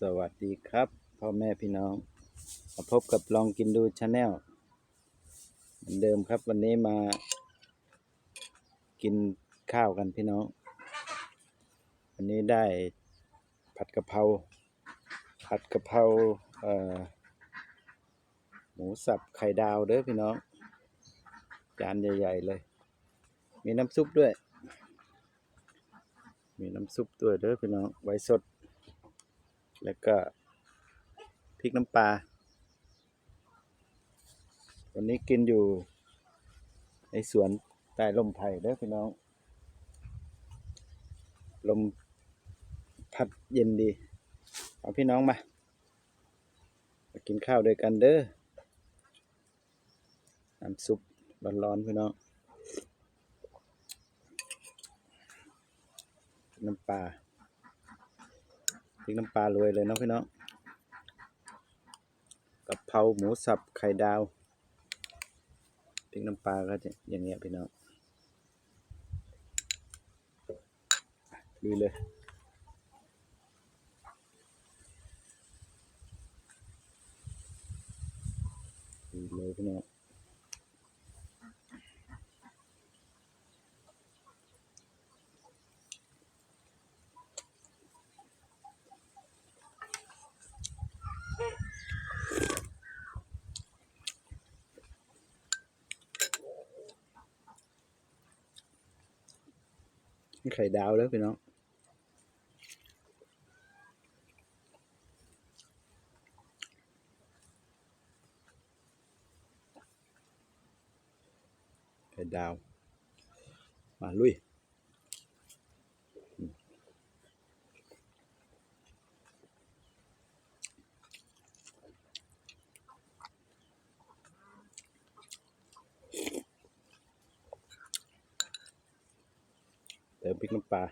สวัสดีครับ พ่อแม่พี่น้องมาพบกับลองกินดูชาแนลเหมือนเดิมครับ วันนี้มา กินข้าวกันพี่น้อง วันนี้ได้ผัดกะเพราผัดกะเพราเอ่อหมูสับไข่ดาวเด้อพี่น้อง จานใหญ่ ๆ เลย มีน้ำซุปด้วย มีน้ำซุปด้วยเด้อพี่น้องไว้สด แล้วก็พริกน้ำปลาวันนี้กินอยู่ในสวนใต้ลมไผ่เด้อพี่น้อง ลมพัดเย็นดี เอาพี่น้องมามากินข้าวด้วยกันเด้อน้ำซุปร้อนๆพี่น้อง น้ำปลา พริกน้ำปลาโรยเลยเนาะพี่น้องกะเพราหมูสับไข่ดาวพริกน้ำปลาก็จะอย่างเงี้ยพี่น้องลุยเลยลุยเลยพี่น้อง ไข่ดาวแล้วพี่น้องไข่ดาว มาลุย เติมพริก น้ำปลา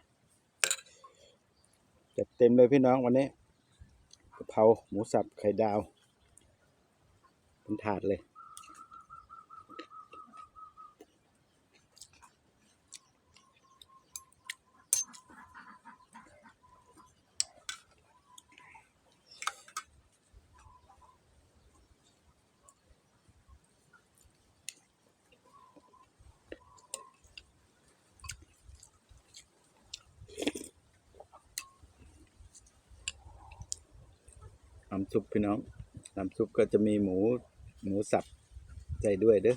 จัดเต็มเลยพี่น้องวันนี้กะเพราหมูสับไข่ดาวเป็นถาดเลย น้ำซุปพี่น้อง น้ำซุปก็จะมีหมูหมูสับใส่ด้วยเด้อ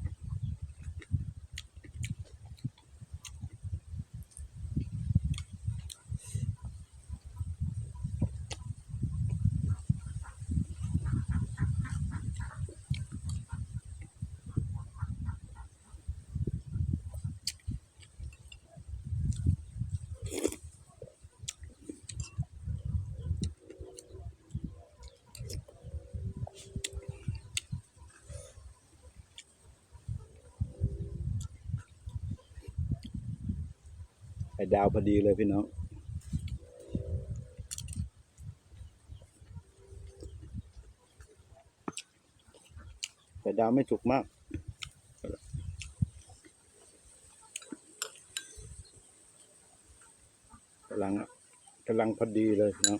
ไข่ดาวพอดีเลยพี่น้องไข่ดาวไม่สุกมากกำลังกำลังพอดีเลยนะ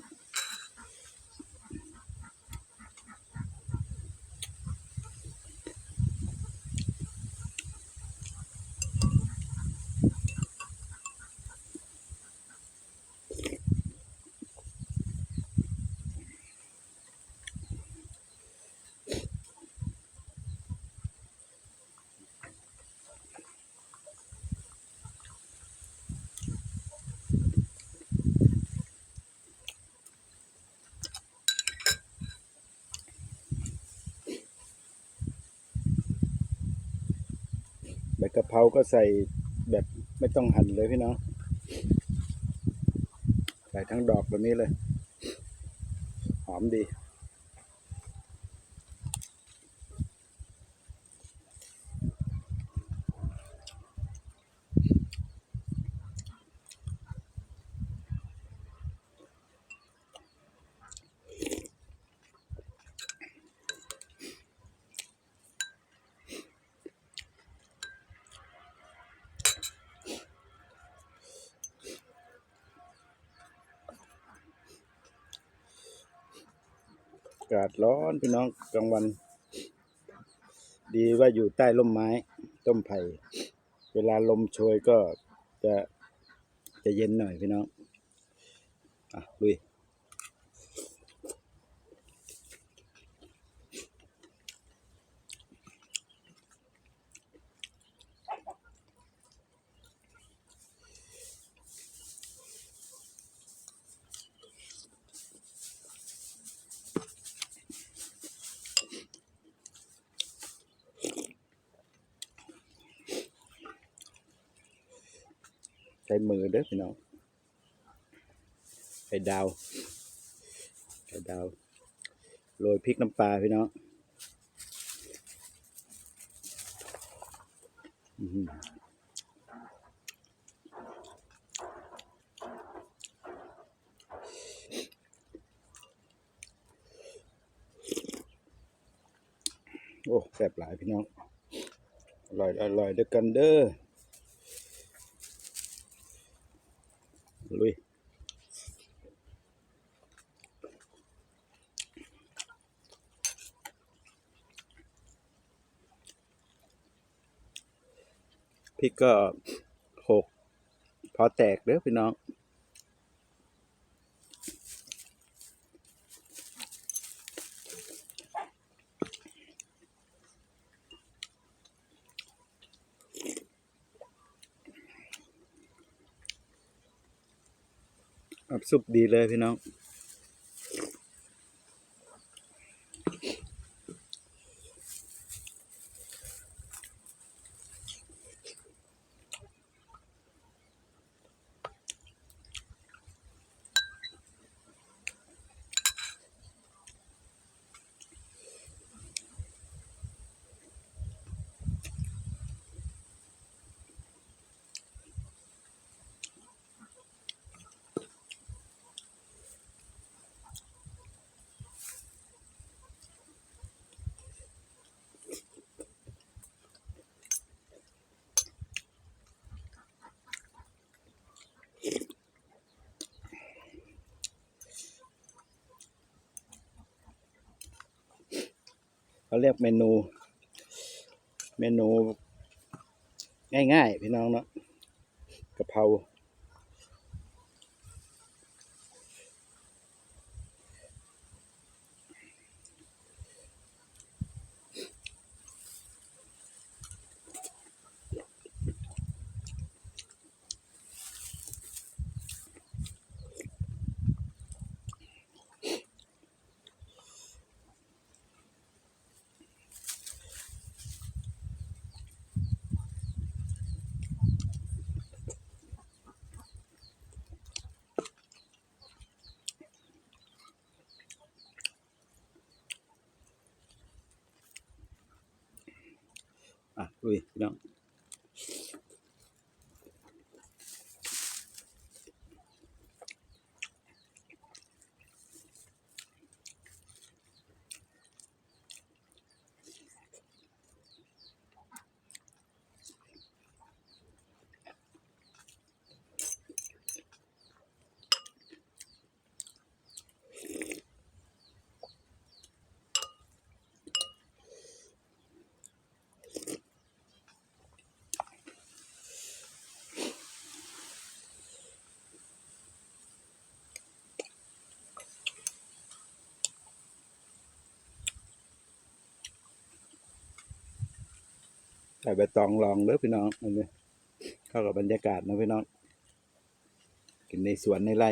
กะเพราก็ใส่แบบไม่ต้องหั่นเลยพี่น้อง ใส่ทั้งดอกแบบนี้เลย หอมดีากาศร้อนพี่น้องกลางวัน ดีว่าอยู่ใต้ร่มไม้ต้มไผ่ เวลาลมโชยก็จะจะเย็นหน่อยพี่น้อง อะลุย ช้มือเด้อพี่น้องไข่ดาวไข่ดาวโรยพริกน้ำปลาพี่น้องอื้อหือโอ้แซ่บหลายพี่น้องอร่อยอร่อยเด้วยกันเด้อ ลุย พริกก็หกพอแตกเด้อพี่น้อง อับซุปดีเลยพี่น้อง เขาเรียกเมนู เมนู ง่ายๆ พี่น้องเนาะกะเพรา อะลุยพี่น้อง ใส่ใบตองลองเด้อพี่น้องอันนี้เข้ากับบรรยากาศนะพี่น้อง กินในสวนในไร่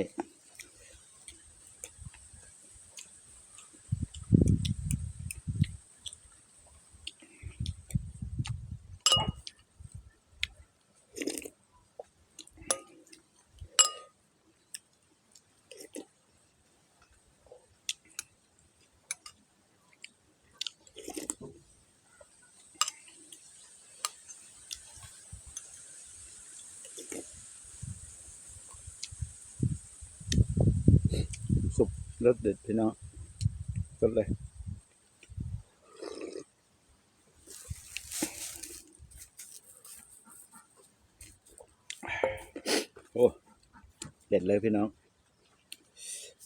สุป รสเด็ดพี่น้องสดเลยโอ้เด็ดเลยพี่น้อง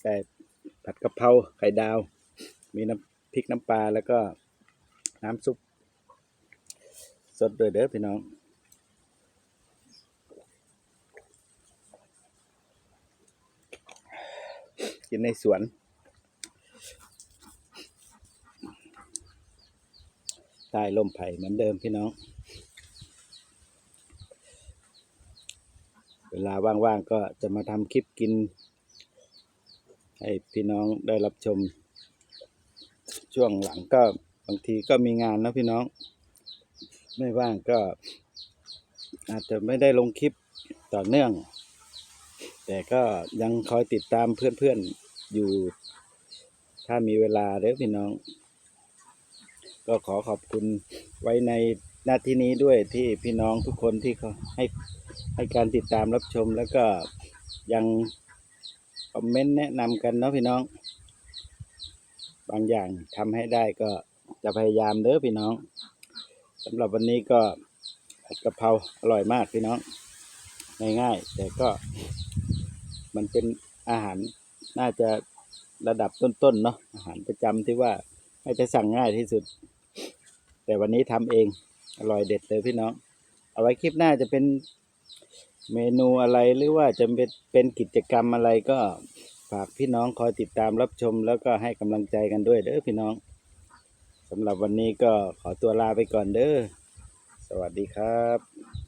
ไก่ผัดกะเพราไข่ดาว มีน้ำพริกน้ำปลาแล้วก็น้ำซุป สดด้วยเด้อพี่น้อง กินในสวน ใต้ลมไผ่เหมือนเดิมพี่น้อง เวลาว่างๆก็จะมาทำคลิปกิน ให้พี่น้องได้รับชม ช่วงหลังก็บางทีก็มีงานนะพี่น้อง ไม่ว่างก็อาจจะไม่ได้ลงคลิปต่อเนื่อง แต่ก็ยังคอยติดตามเพื่อนๆ อยู่ ถ้ามีเวลาเด้อพี่น้อง ก็ขอขอบคุณไว้ในหน้าที่นี้ด้วยที่พี่น้องทุกคนที่เขาให้ให้การติดตามรับชมแล้วก็ยังคอมเมนต์แนะนำกันเนาะพี่น้อง บางอย่างทำให้ได้ก็จะพยายามเด้อพี่น้องสำหรับวันนี้ก็ผัดกะเพราอร่อยมากพี่น้อง ง่ายๆแต่ก็มันเป็นอาหาร น่าจะระดับต้นๆเนาะอาหารประจำที่ว่าให้จะสั่งง่ายที่สุด แต่วันนี้ทำเองอร่อยเด็ดเลยพี่น้อง เอาไว้คลิปหน้าจะเป็นเมนูอะไรหรือว่าจะเป็นเป็นกิจกรรมอะไรก็ฝากพี่น้องคอยติดตามรับชม แล้วก็ให้กำลังใจกันด้วยเด้อพี่น้องสำหรับวันนี้ก็ขอตัวลาไปก่อนเด้อ สวัสดีครับ